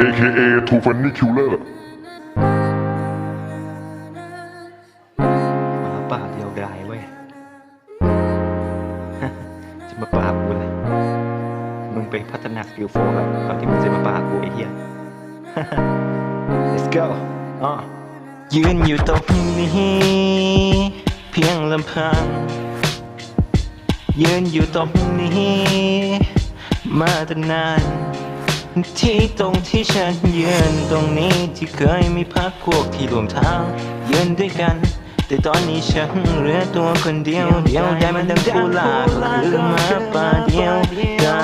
AKA Two Funny Killer หมาป่าเดียวดายเว้ย จะมาปราบกูเลยมึงไปพัฒนาสกิลโฟร์แบบก่อนที่มึงจะมาปราบกูไอ้เหี้ย let's go อะยืนอยู่ตรงนี้ เพียงลำพัง ยืนอยู่ตรงนี้ มาตั้งนาน ที่ตรงที่ฉันยืนตรงนี้ที่เคยมีพักพวกที่รวมทางยืนด้วยกัน แต่ตอนนี้ฉันเหลือตัวคนเดียว เดียวได้มันดังกูลาก็คือมาป่าเดียวได้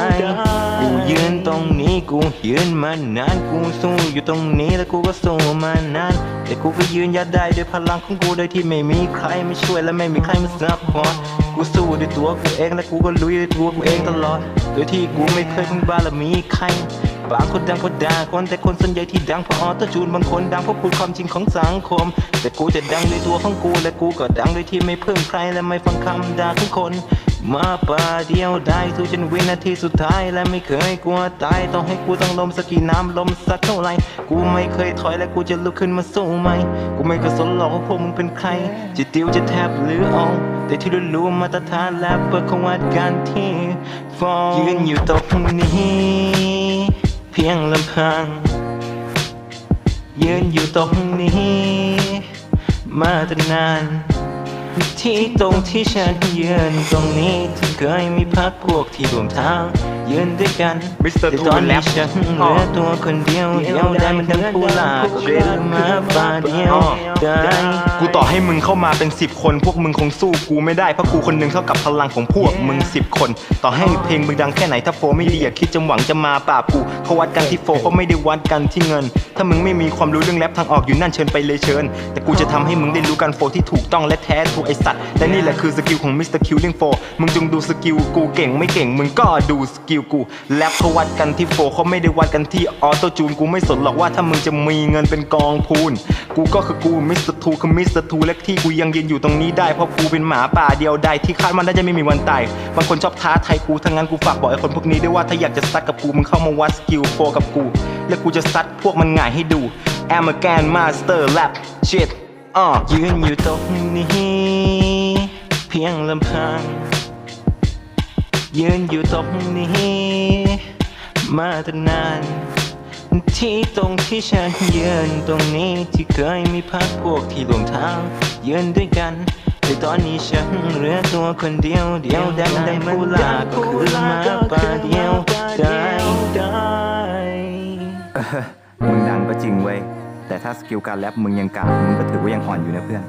กูยืนตรงนี้กูยืนมานานกูสู้อยู่ตรงนี้แล้วกูก็สู้มานานแต่กูก็ยืนยัดได้ด้วยพลังของกูโดยที่ไม่มีใครมาช่วยและไม่มีใครมาซัพพอร์ตกูสู้ด้วยตัวกูเองและกูก็ลุยด้วยตัวกูเองตลอด โดยที่กูไม่เคยพึ่งบารมีใคร บางคนดังเพราะด่าคนแต่คนส่วนใหญ่ที่ดังเพราะออโต้จูนบางคนดังเพราะพูดความจริงของสังคม แต่กูจะดังด้วยตัวของกูและกูก็ดังด้วยที่ไม่เพึ่งใครและไม่ฟังคำด่าของคน มาป่าเดียวได้สู้จนวินาทีสุดท้ายและไม่เคยกลัวตายต้องให้กูต้องลมสักกี่น้ำลมสักเท่าไรกูไม่เคยถอยและกูจะลุกขึ้นมาสู้ไหมกูไม่เคยสนหรอกว่าพวกมึงเป็นใคร จะติวจะแทบหรือออกแต่ที่รู้ๆมาตรฐานและเปิดของวัดกันที่ฟอยืนอยู่ตรงนี้ พียงลำพัง ยืนอยู่ตรงนี้ มาตั้งนาน ที่ตรงที่ฉันยืนตรงนี้ถึงเคยมีพักพวกที่รวมทางยืนด้วยกัน Mr. แต่ Two ตอนนี้ Rap ฉันเหลือตัวคนเดียวเดียวได้มันดังผู้ลาก็คือมาป่าเดียวได้กูต่อให้มึงเข้ามาเป็น10คนพวกมึงคงสู้กูไม่ได้เพราะกูคนหนึงเท่ากับพลังของพวกมึง10คน ต่อให้เพลงมึงดังแค่ไหนถ้าโฟไม่ดีอย่าคิดจะหวังจะมาปราบกูเขาวัดกันที่โฟเขาไม่ได้วัดกันที่เงิน ถ้ามึงไม่มีความรู้เรื่องแรปทางออกอยู่นั่นเชิญไปเลยเชิญ แต่กูจะทำให้มึงได้รู้กันโฟที่ถูกต้องและแท้ทูไอสัตว์และนี่แหละคือสกิลของมิสเตอร์คิวลิงโฟมึงจงดูสกิลกูเก่งไม่เก่งมึงก็ดูสกิลกูแรปเขาวัดกันที่โฟเขาไม่ได้วัดกันที่ออโต้จูนกูไม่สนหรอกว่าถ้ามึงจะมีเงินเป็นกองพูนกูก็คือกูมิสเตอร์ทูคือมิสเตอร์ทูและที่กูยังยืนอยู่ตรงนี้ได้เพราะกูเป็นหมาป่าเดียวดที่คาดว่าน่าจะไม่มีวันตายบางคนชอบท้าทายกูทั้งนั้นกูฝากบอกไอ้คนพวกนี้ด้วยว่าถ้าอยากจะซัดกับกูมึงเข้ามาวัดสกิลโฟกับกู แล้วกูจะซัดพวกมันง่ายให้ดู I'm a Grand Master Rap Shit อ่อยืนอยู่ตรงนี้เพียงลำพัง ยืนอยู่ตรงนี้ มาตั้งนาน ที่ตรงที่ฉันยืนตรงนี้ที่เคยมีพักพวกที่รวมทางยืนด้วยกันแต่ตอนนี้ฉันเหลือตัวคนเดียวเดียวดังดังผู้ลาก็คือมาป่าเดียวได้มึงดังก็จริงเว้ยแต่ถ้าสกิลการแรปมึงยังกากมึงก็ถือว่ายังอ่อนอยู่นะเพื่อน